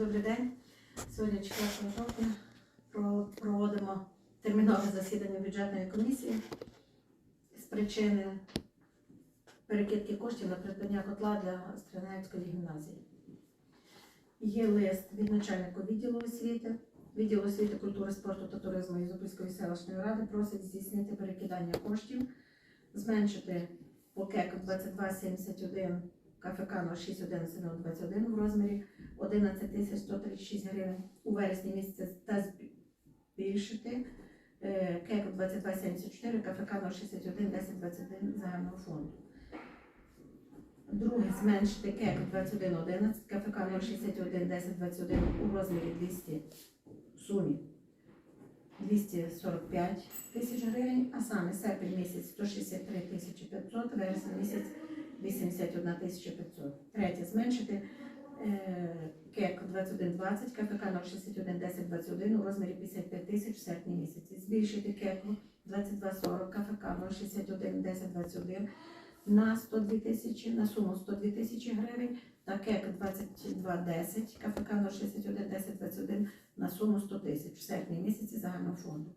Добрий день. Сьогодні 4 жовтня проводимо термінове засідання бюджетної комісії з причини перекидки коштів на придбання котла для Стринецької гімназії. Є лист від начальника відділу освіти. Відділ освіти, культури, спорту та туризму Ізопільської селищної ради просить здійснити перекидання коштів, зменшити по КЕК 2271 КФК 061121 в розмірі 11 тисяч 136 гривень у вересні місяця та збільшити е, КЕК 2274 КФК 061 1021 загального фонду. Друге, зменшити КЕК 2111 КФК 061 1021 у розмірі 200 сумі 245 тисяч гривень, а саме серпень місяць 163 тисячі 500, вересень місяць 81 тисяча 500. Третє, зменшити КЕК 2120, КФК 061 1021 у розмірі 55 тисяч в серпні місяці. Збільшити КЕК 2240, КФК 061 1021 на 102 тисячі, на суму 102 тисячі гривень та КЕК 2210, КФК 061 1021 на суму 100 тисяч в серпні місяці загального фонду.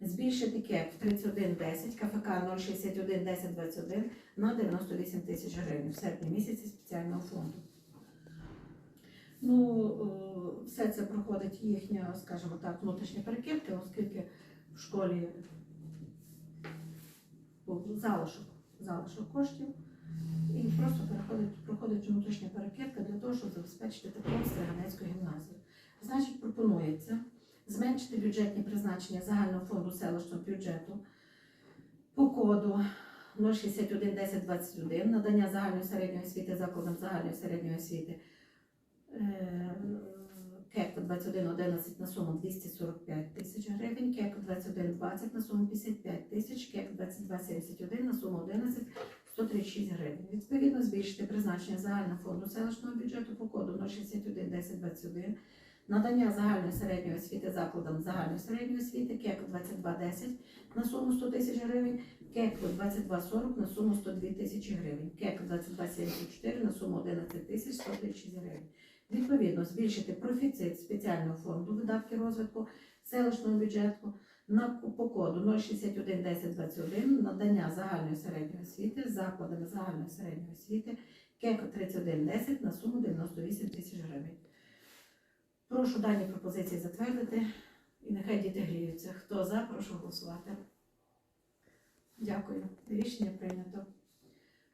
Збільшити КЕК в 3110, КФК 061 1021 на 98 тисяч гривень в серпні місяці спеціального фонду. Ну, е, все це проходить їхня, скажімо так, внутрішня перекидка, оскільки в школі залишок, залишок коштів. І просто переходить, проходить внутрішня перекидка для того, щоб забезпечити тепло Стриганецької гімназії. Значить, пропонується зменшити бюджетні призначення загального фонду селищного бюджету по коду 061 1021 надання загальної середньої освіти закладам загальної середньої освіти КЕК 2111 на суму 245 тисяч гривень, КЕК 2120 на суму 55 тисяч, КЕК 2271 на суму 11 136 гривень. Відповідно, збільшити призначення загального фонду селищного бюджету по коду 061 1021 надання загальної середньої освіти закладам загальної середньої освіти КЕК 2210 на суму 100 тисяч гривень, КЕК 2240 на суму 102 тисячі гривень, КЕК 2274 на суму 11 тисяч 136 гривень. Відповідно, збільшити профіцит спеціального фонду видатки розвитку селищного бюджету на по коду 061 1021 надання загальної середньої освіти закладами загальної середньої освіти КЕК 3110 на суму 98 тисяч гривень. Прошу дані пропозиції затвердити і нехай діти гріються. Хто за, прошу голосувати. Дякую. Рішення прийнято.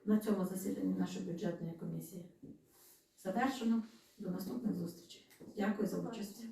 На цьому засіданні нашої бюджетної комісії завершено. До наступних зустрічей. Дякую за участь.